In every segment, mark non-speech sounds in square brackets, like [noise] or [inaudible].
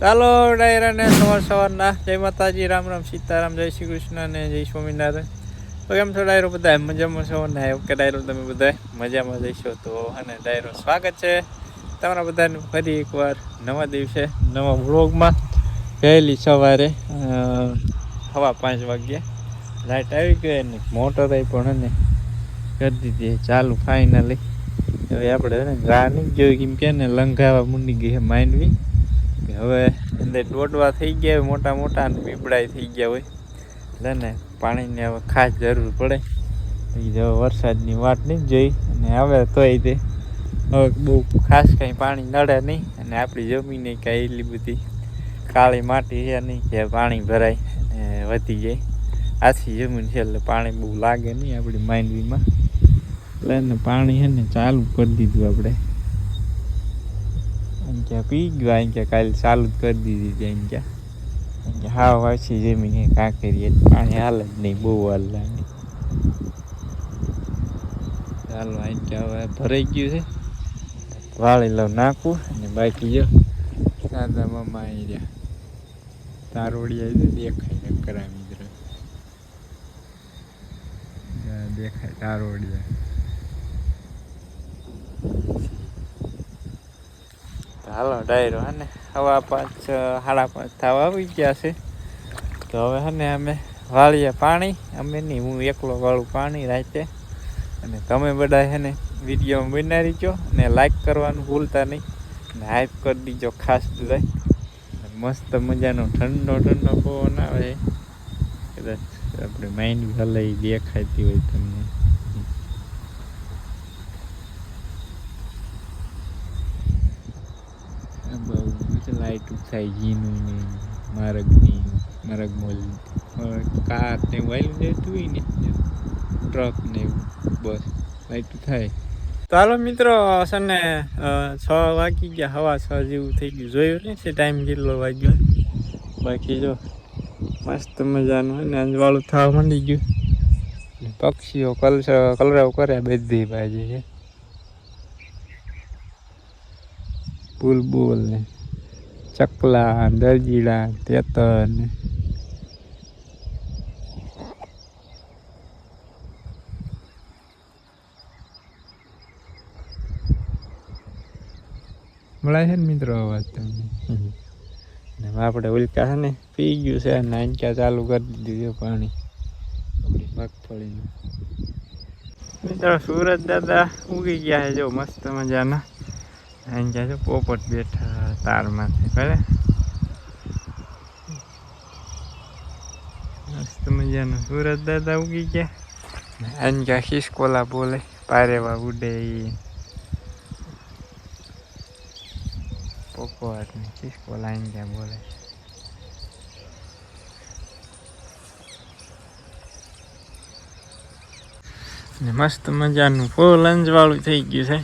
ચાલો ડાયરાને સવાર સવારના. જય માતાજી, રામ રામ સીતારામ, જય શ્રી કૃષ્ણ અને જય સ્વામિનારાયણ. તો કેમ છો ડાયરો બધા મજામાં છો? ને ઓકે ડાયરો તમે બધા મજામાં જઈશો તો અને ડાયરો સ્વાગત છે તમારા બધાનું ફરી એકવાર નવા દિવસે, નવા વ્લોગમાં. વહેલી સવારે સવા પાંચ વાગ્યે. લાઇટ આવી ગઈ ને મોટર પણ ને કરી દીધી ચાલુ ફાઇનલી. હવે આપણે ને જોઈ કેમ કે ને લંઘાવા મૂંડી ગઈ માઇન્ડવી કે હવે અંદર દોડવા થઈ ગયા હોય, મોટા મોટા અને પીપળાય થઈ ગયા હોય. એટલે ને પાણીની હવે ખાસ જરૂર પડે. જો વરસાદની વાટ નહીં જોઈ, અને હવે તોય તે. હવે બહુ ખાસ કાંઈ પાણી નડે નહીં, અને આપણી જમીને કાંઈ એટલી બધી કાળી માટી છે નહીં કે પાણી ભરાય અને વધી જાય. આછી જમીન છે એટલે પાણી બહુ લાગે નહીં આપણી માંડવીમાં. એટલે પાણી છે ને ચાલુ કરી દીધું આપણે. અહીં ક્યાં પી ગયું અહીં ક્યાં કાલે ચાલુ જ કરી દીધી હતી અહીં ક્યાં અહીં ક્યાં હાવ આછી જમીન છે કાંકરીએ પાણી હાલ જ નહીં, બહુ હાલ લાગે. ચાલો અહીં કે હવે ભરાઈ ગયું છે. વાળી લઉં નાખું અને બાકી જો દાદા મમ્મા અહીં રહ્યા. તારોડિયા છે દેખાય નકરા, મિત્રો. દેખાય તારોડિયા તો હાલો, ડાયરો હે ને? હવા પાંચ સાડા પાંચ થવા આવી ગયા છે. તો હવે હે અમે વાળીએ પાણી. અમે નહીં, હું એકલો વાળું પાણી રાતે. અને તમે બધા હે ને વિડીયોમાં બનાવી છો અને લાઈક કરવાનું ભૂલતા નહીં. અને હાઈપ કરી દીજો ખાસ બધા મસ્ત મજાનો ઠંડો ઠંડો પવન આવે. કદાચ આપણે માઇન્ડ ભલે દેખાતી હોય તમને આ બહુ બધું લાઈટ થાય જીનું ને માર્ગની માર્ગ મોલ કાર ને વાયલું જતું હોય ને, ટ્રક ને એવું, બસ લાઈટું થાય. તો મિત્રો, સને છ વાગી ગયા, હવા છ જેવું થઈ ગયું. જોયું ને છે ટાઈમ કેટલો વાગ્યો? બાકી જો, મસ્ત મજાનું હોય ને અંજવાળું થવા માંડી ગયું. પક્ષીઓ કલર કલરવ કરે બધી બાજુ છે બુલબુલ ને. ચકલા દરજીડા તેતર ને મળે છે ને મિત્રો અવાજ તમને ને આપણે ઉલ્કા છે ને પી ગયું છે નાનક્યા ચાલુ કરી દીધું છે પાણી. આપણી મગફળીનું. મિત્રો સુરત દાદા ઉગી ગયા છે. જો મસ્ત મજાના. ગયા છે? પોપટ બેઠા. તારમાંથી ભલે મસ્ત મજાનું સુરત દાદા ઉગી ગયા અહીં ગયા ખિસકોલા બોલે પારેવા ઉડે ઈ પોપટ ને ખિસકોલા અહીં ગયા બોલે મસ્ત મજાનું ફૂલ અંજવાળું થઈ ગયું છે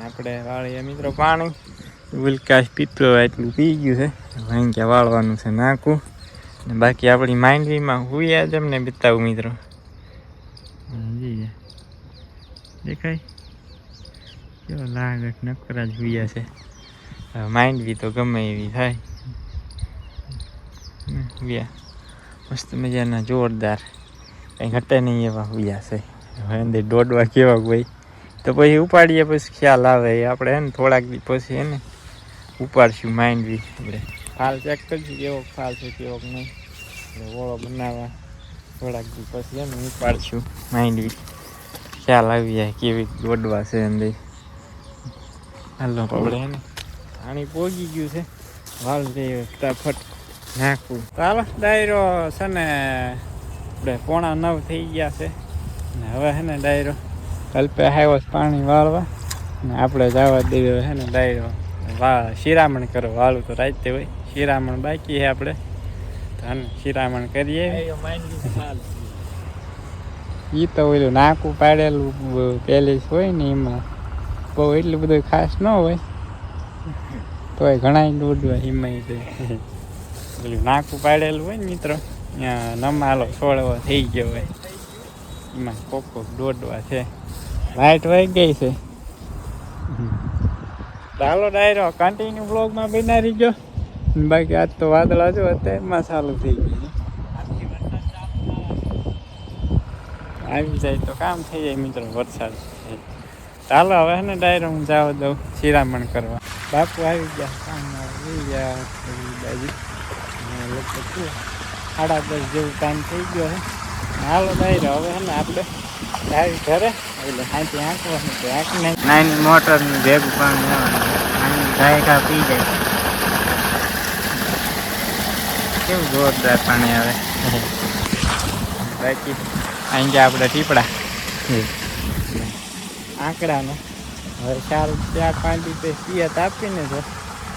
આપણે વાળીએ મિત્રો પાણી ઉલકાશ હોય એટલું પી ગયું છે ક્યાં વાળવાનું છે નાખું ને બાકી આપણી માંડવીમાં હુયા જ અમને બતાવું મિત્રો હા. દેખાય કેવો લાગટ નકરા જ હુયા છે માંડવી તો ગમે એવી થાય હુયા મસ્ત મજાના જોરદાર કંઈ ઘટે નહીં એવા હુયા છે હવે અંદર દોડવા કેવા કોઈ તો પછી ઉપાડીએ પછી ખ્યાલ આવે આપણે હે ને થોડાક દી પછી હે ને ઉપાડશું માંડવી આપણે ફાલ ચેક કરીશું કેવો ફાલ છે કેવો નહીં. એટલે ઓળો બનાવવા થોડાક દી પછી એમ ઉપાડશું માંડવી ખ્યાલ આવી જાય કેવી દોડવા છે અંદર હાલો આપણે એને પાણી પોગી ગયું છે. વાલ ફટાફટ નાખવું ચાલો ડાયરો છે ને આપણે પોણા નવ થઈ ગયા છે. ને હવે છે ને ડાયરો કલ્પે આવ્યો પાણી વાળવા. ને આપણે જવા દેવી છે ને ડાયરો. વા શિરામણ કરો વાળું તો રાતે હોય. શિરામણ બાકી છે આપણે. ધન શિરામણ કરીએ. એ તો ઓલું નાકું પાડેલું પેલેસ હોય ને એમાં. બહુ એટલું બધું ખાસ ન હોય. તોય ઘણા દોડવા એમાં તે પેલું નાકું પાડેલું હોય ને મિત્રો નમાલો છોડવો થઈ ગયો હોય. એમાં કોક કોક દોડવા છે. લાઈટ વહી ગઈ છે. ચાલો ડાયરો કન્ટિન્યુ બ્લોગમાં બનાવી ગયો. બાકી આજ તો વાદળા જો અત્યારમાં ચાલુ થઈ ગયું. આવી જાય તો કામ થઈ જાય મિત્રો, વરસાદ ચાલો હવે ને ડાયરો, હું જાવ દઉં, શિરામણ કરવા. બાપુ આવી ગયા, કામ આવી ગયા બાજુ. લગભગ સાડા દસ જેવું ટાઈમ થઈ ગયો હાલો ડાયરો, હવે ને આપણે આવી ઘરે? એટલે હાથી આંકવાનું તો નાની મોટરની ભેગું પાણી આવવાનું ગાયકા પી જાય. કેવું જોરદાર પાણી આવે. બાકી અહીં ગયા આપણે ટીપડા. આંકડાનો. હવે ચાર ચાર પાંચ રીતે પિયત આપીને જો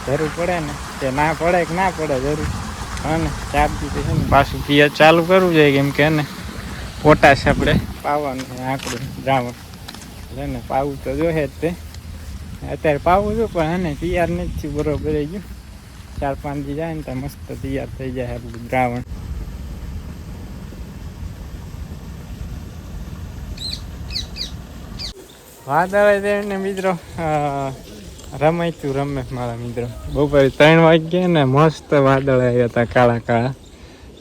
જરૂર પડે ને કે ના પડે કે ના પડે જરૂર. હા ને ચાર રીતે છે ને. પાછું પિયત ચાલુ કરવું જોઈએ કેમ કે ને? પોટાશ આપણે. પાવાનું આંકડું, દ્રાવણ. એટલે ને પાવું તો જોઈએ જ તે. અત્યારે પાવું છું, પણ એને તૈયાર નથી બરોબર થઈ ગયું. ચાર પાંચ દી જાય ને તો મસ્ત તૈયાર થઈ જાય આપણું દ્રાવણ. વાદળે દેવને મિત્રો રમાય તું, રમે મારા મિત્રો. બપોરે ત્રણ વાગ્યા ને મસ્ત વાદળ આવ્યા હતા કાળા કાળા.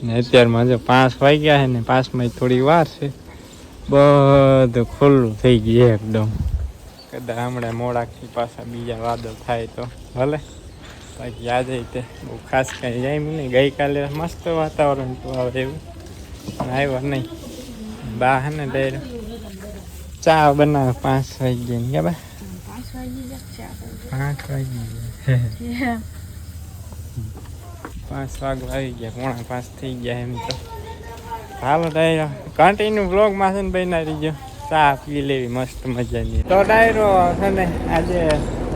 ને અત્યારમાં જો પાંચ વાગ્યા છે ને પાંચમાં થોડી વાર છે. બધું ખુલ્લું થઈ ગયું એકદમ. કદાચ હમણાં મોડાથી પાછા બીજા વાદળ થાય તો ભલે. બાકી આજે તે બહુ ખાસ કાંઈ જાય નહીં. ગઈકાલે મસ્ત વાતાવરણ તો આવે એવું. આવ્યો નહીં. બા હે ને ડેર ચા બનાવે પાંચ વાગ્યે ને કે બા? પાંચ વાગી જશે પાંચ વાગી ગયા પાંચ વાગ આવી ગયા, પોણા પાંચ થઈ ગયા એમ તો. હાલો ડાયરો કન્ટિન્યુ બ્લોગમાં છે ને બનાવી ગયો ચા પી લેવી, મસ્ત મજાની. તો ડાયરો છે ને, આજે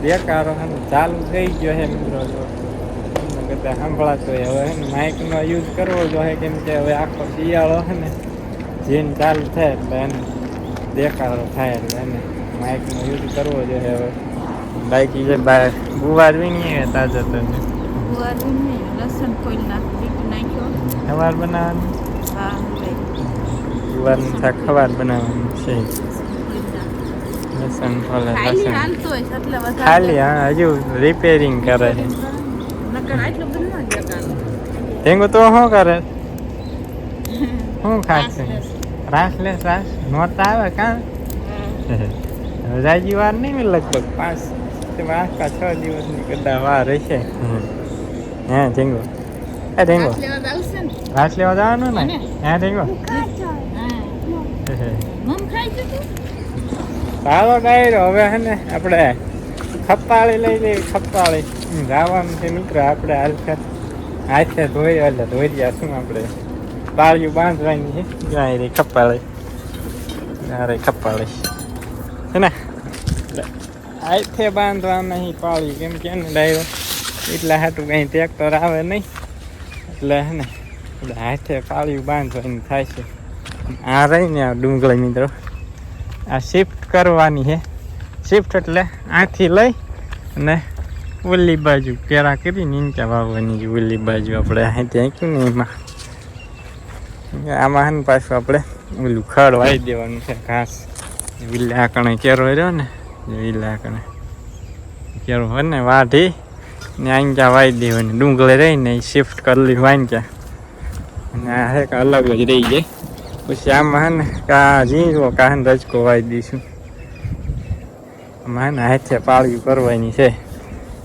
બેકારો છે ને, ચાલુ થઈ ગયો છે મિત્રો. બધા સાંભળાતો હોય, હવે છે ને માઇકનો યુઝ કરવો જોઈએ કેમ કે હવે આખો શિયાળો છે ને જીન ચાલુ થાય એટલે એને દેખાડો થાય એટલે એને માઇકનો યુઝ કરવો જોઈએ હવે. બાકી જે બહાર વીણીએ તાજા. તો ગુવારું નહીં લસણ કોઈ નાખ નાખ્યો ખવાર બનાવવાની હા ગુવારનું શાક ખવાર બનાવવાનું છે લસણ ફોલે લસણ ખાલી હા હજુ રિપેરિંગ કરે છે. તેંગુ તો શું કરે શું ખાશે રાસ લે રાસ નોતા આવે કાં. રાજી વાર નહીં લગભગ પાંચ પાંચ કા છ દિવસની કદાચ વાર હશે હે ઢીંગો હે ઢીંગો રાત લેવા જવાનું ને? હે ઢીંગો હા. મમ ખાઈ છે તું? સારો ડાયરો હવે હે ને આપણે ખપ્પાળી લઈ લઈ ખપ્પાળી. જવાનું છે મિત્ર આપણે હાલખત હાથે ધોઈ એટલે ધોઈ રહ્યા શું આપણે. પાળ્યું બાંધવાની છે. જાય રે ખપ્પાળી. અરે ખપ્પાળી. હે ને? હાથે બાંધવા અહીં પાળી કેમ કે ને ડાયરો એટલા હાટું કંઈ ટ્રેક્ટર આવે નહીં. એટલે હે ને એટલે હાથે પાળિયું બાંધવાની થાય છે. આ રહી ને આ ડુંગળી મિત્રો. આ શિફ્ટ કરવાની છે. શિફ્ટ એટલે આથી લઈ અને ઓલી બાજુ પેરા કરી નીચે વાવવાની છે. ઓલી બાજુ આપણે હાથે આંક્યું ને એમાં. આમાં પાછું આપણે ઓલું ખડ વાવી દેવાનું છે, ઘાસ. વિલા આકણે કેરો રહ્યો ને, વિલા કણે. કેરો હોય ને વાઢી ને આંક્યા વાઈ દેવાની ડુંગળે રહીને શિફ્ટ કરેલી વાંક્યા અને આ એક અલગ જ રહી જાય પછી આમાં ને કા જીવો કાન રજકો વાવી દઈશું હે હાથે પાળ્યું કરવાની છે.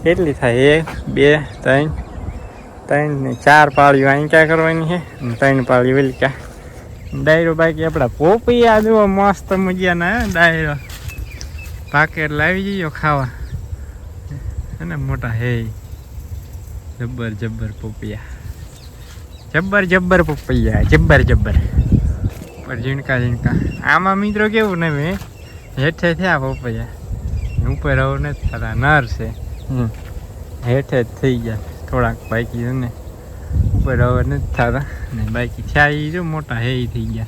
કેટલી થાય? એક, બે, ત્રણ. ત્રણ ચાર પાળીઓ અહીં ક્યાં કરવાની છે? અને ત્રણ પાળી વેલી ક્યાં? ડાયરો બાકી આપણા પોપૈયા જુઓ, મસ્ત મજાના ડાયરો. પાકેટ લાવી જઈએ ખાવા. અને મોટા હે જબ્બર જબ્બર પોપૈયા. જબ્બર જબ્બર પપૈયા જબ્બર જબ્બર. પર ઝીણકા ઝીણકા. આમાં મિત્રો કેવું ને મેં? હેઠે થયા પપૈયા. ઉપર હવે નથી થતા નર છે. હેઠે જ થઈ ગયા. થોડાક બાકી ને. ઉપર હવે નથી થતા. ને બાકી થયા એ જો મોટા હે થઈ ગયા.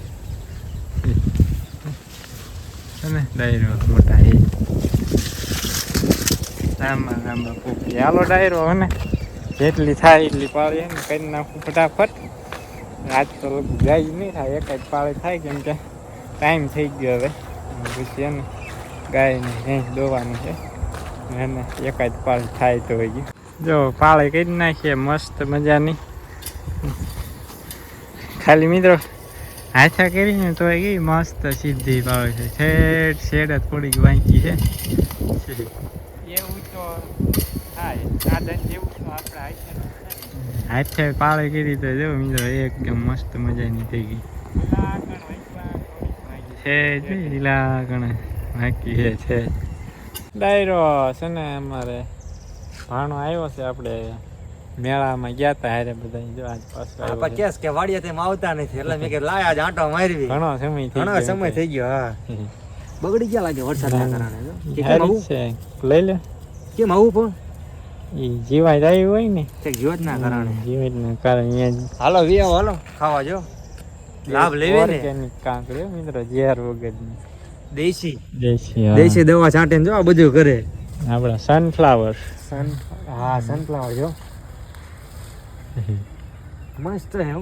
અને ડાયરો મોટા હે. લાંબા લાંબા પોપી હાલો ડાયરો ને. જેટલી થાય એટલી પાળી ને કરી નાખું ફટાફટ. આજ તો જાય નહીં થાય, એક જ પાળી થાય કેમ કે ટાઈમ થઈ ગયો હવે. પછી એને ગાયને ભેંસ દોવાની છે. અને એક જ પાળી થાય તો ગયું. જો, પાળે કરી નાખીએ, મસ્ત મજાની. ખાલી મિત્રો, હાથા કરીને તો એ મસ્ત સીધી પાવે છે. છેડ છેડ જ થોડીક વાંચી છે. એવું તો થાય. સાધન જેવું તો આપણે હાથે પાળે કરી તો જો મિત્રો એકદમ મસ્ત મજાની થઈ ગઈ. છે જે લીલા ગણે બાકી છે ડાયરો છે ને અમારે ભાણો આવ્યો છે આપણે મેળામાં ગયા હતા હારે બધા જો આજ પાછો આવ્યો આપા કેસ કે વાડીએ તેમ આવતા નથી એટલે મેં કે લાયા આજ આંટો મારવી. ઘણો સમય થઈ ઘણો સમય થઈ ગયો હા. [laughs] બગડી ગયા લાગે વરસાદના કારણે કેમ લઈ લે. કેમ આવું પણ? જીવાય જાય હોય ને. કે જીવતના કારણે. જીવાય ના અહીંયા હાલો વિયા હાલો. ખાવા જો. લાભ લેવે ને. ઓર્ગેનિક કાંકરી મિત્રો ઝેર વગર દેશી. દેશી દેશી દવા છાંટીને જો આ બધું કરે આપણા સનફ્લાવર સન હા સનફ્લાવર જો. મસ્ત હે.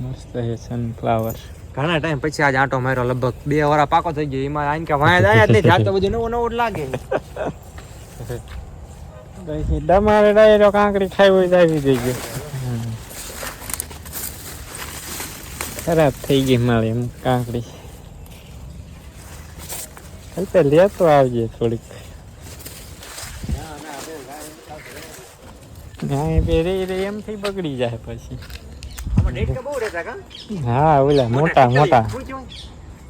મસ્ત હે સનફ્લાવર ઘણા ટાઈમ પછી આજ આંટો માર્યો, લગભગ બે વરા પાકો થઈ ગયો. એમાં આઈને કે વાયા જાય જ નહીં તો બધું નવું નવું લાગે. તમારે ડાયરો કાંકરી ખાઈ હોય આવી જઈ ગયો ખરાબ થઈ ગઈ મારી એમ કાંકરી. લે તો લેતો આવજે થોડીક. રે એમથી બગડી જાય પછી. હા ઓલા મોટા મોટા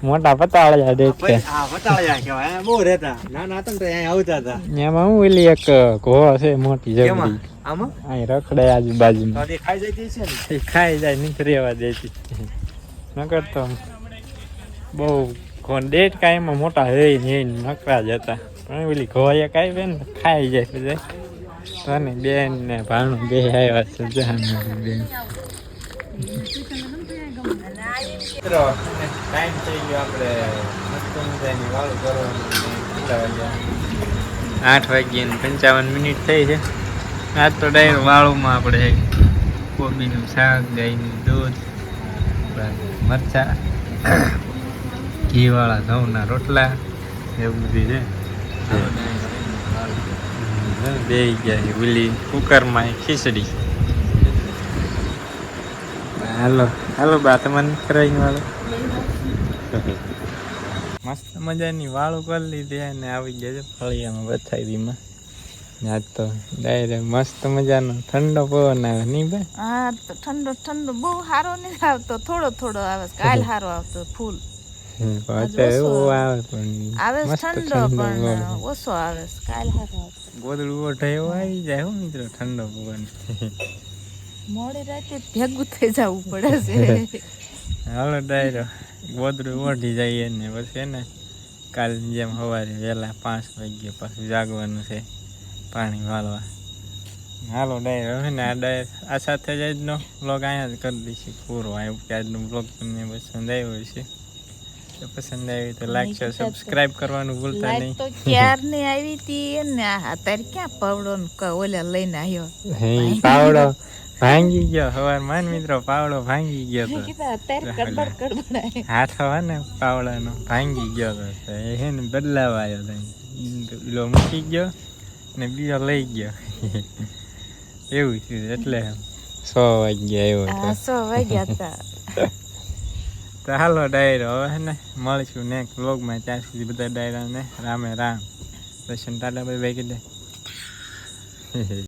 મોટા. પતાળ્યા દેખ કે હા વટાળિયા કહેવાય. બહુ રહેતા. નાના હતા ને આવતા હતા. એમાં હું ઓલી એક ઘો છે મોટી જબરી આમાં? અહીં રખડે આજુબાજુમાં. ખાઈ જતી છે ને? ખાઈ જાય નીકળી રહેવા દેતી. નકર તો બહુ કોણ ડેટ કાંઈ એમાં મોટા હે ને નકરા જ હતા. પણ ઓલી એક કાંઈ બેન ખાઈ જાય બધા તને બેન ને ભાણું બે આવ્યા છે જહાન બેન ટાઈમ થઈ ગયો આપણે મસ્ત મજાની વાળું કરવાનું કેટલા વાગ્યા? આઠ વાગ્યા ને પંચાવન મિનિટ થઈ છે. આજ તો ડાયરેક્ટ વાળુમાં આપણે કોબીનું શાક ગાયનું દૂધ મરચા ઘીવાળા ઘઉંના રોટલા એવું બધું છે. બે ગયા ઓલી કુકરમાં ખીચડી. હાલો halo mbak teman કરાવી વાળો. મસ્ત મજાની વાળું કરી લીધી અને આવી ગયા ફળિયામાં બથાઈમાં આજ તો ડાયરેક્ટ મસ્ત મજાનો ઠંડો પવન આવે નહીં ભાઈ? હા તો ઠંડો ઠંડો બહુ સારો નહીં આવતો થોડો થોડો આવે. કાલ [laughs] સારો આવતો ફૂલ. આવે. ઠંડો આવે ગોદડું જાય મિત્રો ઠંડો પવન. [laughs] મોડી રાતે ભેગું થઈ જવું પડે છે. [laughs] હાલો ડાયરો ગોદડું ઓઢી જઈએ ને પછી એને કાલ જેમ સવારે વહેલા પાંચ વાગ્યે પાછું જાગવાનું છે પાણી વાળવા. હાલો ડાયરો હવે ને આ ડાયર આ સાથે જ આજનો બ્લોગ અહીંયા જ કરી દઈશું. પૂરો આવ્યો કે આજનો બ્લોગ તમને પસંદ આવ્યો છે પસંદ આવી તો લાઈક શેર સબસ્ક્રાઇબ કરવાનું ભૂલતા નહીં. તો ક્યાર ને આવી હતી ને અત્યારે ક્યાં પાવડો ને ઓલા લઈને આવ્યો? પાવડો. ભાંગી ગયો. સવાર માન મિત્રો પાવડો ભાંગી ગયો તો. હાથ હોય ને પાવડાનો ભાંગી ગયો તો. હે ને બદલાવા આવ્યો તો. પેલો મૂકી ગયો ને બીજો લઈ ગયો. એવું થયું એટલે સો વાગ્યા આવ્યો સો વાગ્યા હતા. તો હાલો ડાયરો હવે ને મળીશું નેક્સ્ટ વ્લોગમાં ત્યાં સુધી બધા ડાયરાને રામે રામ. દર્શન ટાટા ભાઈ ભાઈ કીધે.